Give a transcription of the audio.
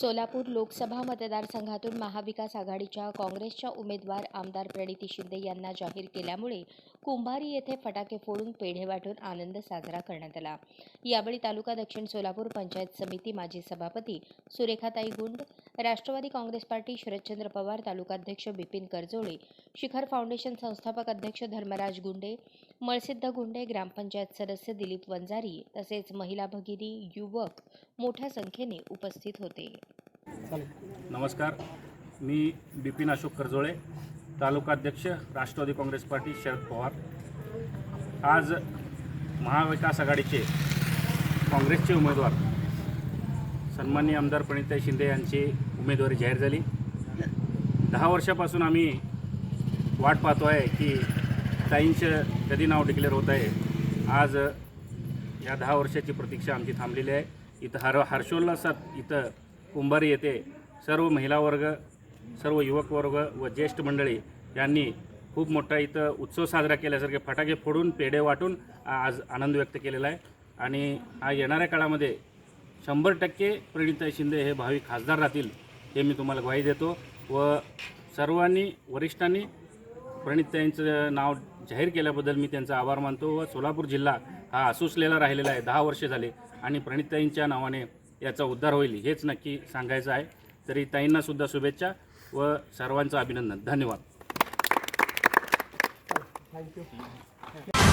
सोलापूर लोकसभा मतदारसंघातून महाविकास आघाडीच्या काँग्रेसच्या उमेदवार आमदार प्रणिती शिंदे यांना जाहीर केल्यामुळे कुंभारी येथे फटाके फोडून पेढे वाटून आनंद साजरा करण्यात आला. यावेळी तालुका दक्षिण सोलापूर पंचायत समिती माजी सभापती सुरेखाताई गुंड राष्ट्रवादी काँग्रेस पार्टी शरदचंद्र पवार तालुकाध्यक्ष बिपिन करजोळे शिखर फाउंडेशन संस्थापक अध्यक्ष धर्मराज गुंडे मळसिद्ध गुंडे ग्रामपंचायत सदस्य दिलीप वंजारी तसेच महिला भगिनी युवक मोठ्या संख्येने उपस्थित होते. नमस्कार. मी बिपिन अशोक करजोळे तालुकाध्यक्ष राष्ट्रवादी काँग्रेस पार्टी शरद पवार. आज महाविकास आघाडीचे काँग्रेसचे उमेदवार सन्मान्य आमदार प्रणिताई शिंदे यांची उमेदवारी जाहीर झाली. दहा वर्षापासून आम्ही वाट पाहतो आहे की ताईंचं कधी नाव डिक्लेअर होत आहे. आज या दहा वर्षाची प्रतीक्षा आमची थांबलेली आहे. इथं हर हर्षोल्लासात इथं कुंभारी येथे सर्व महिला वर्ग सर्व युवक वर्ग व ज्येष्ठ मंडळी यांनी खूप मोठा इथं उत्सव साजरा केल्यासारखे फटाके फोडून पेढे वाटून आज आनंद व्यक्त केलेला आहे. आणि हा येणाऱ्या काळामध्ये शंभर टक्के प्रणिताई शिंदे हे भावी खासदार राहतील हे मी तुम्हाला ग्वाही देतो. व सर्वांनी वरिष्ठांनी प्रणिताईंचं नाव जाहीर केल्याबद्दल मी त्यांचा आभार मानतो. व सोलापूर जिल्हा हा असुसलेला राहिलेला आहे दहा वर्षे झाले आणि प्रणिताईंच्या नावाने याचा उद्धार होईल हेच नक्की सांगायचं आहे. तरी ताईंनासुद्धा शुभेच्छा व सर्वांचं अभिनंदन. धन्यवाद. थँक्यू